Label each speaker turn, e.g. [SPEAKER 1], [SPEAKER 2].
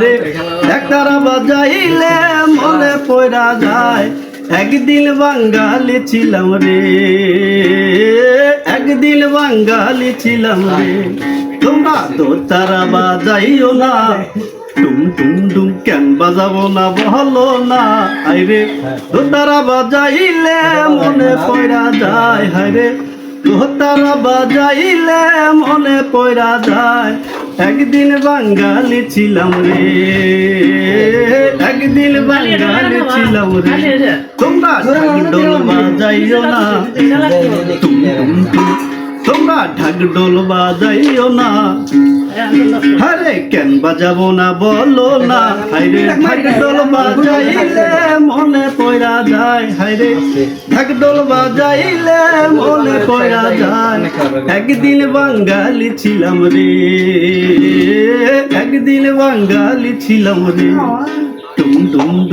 [SPEAKER 1] রে। একতারা বাজাইলে মনে পয়রা যায়, একদিন বাঙালি ছিলাম রে। একদিন বাঙালি ছিলাম রে। তোমরা তো তারা বাজাইও না ডুম ডুম ডুম কেন বাজাবো না বহলো না। আইরে দোতারা বাজাইলে মনে পয়রা যায় হাইরে দোতারা বাজাইলে মনে পয়রা যায় একদিন বাঙ্গালি ছিলাম রে। একদিন বাঙ্গালি ছিলাম রে। তোমরা ঢাকঢোল বাজাইও না। তোমরা ঢাকঢোল বাজাইও না। আরে কেন বাজাবো না বলো না। হাইরে ঢাকঢোল বাজাইলে মনে পয়রা যায়। হাইরে ঢাকঢোল বাজাইলে মনে পড়া যায়। একদিন বাঙালি ছিলাম রে। একদিন বাঙালি ছিলাম রে। টুম টুম।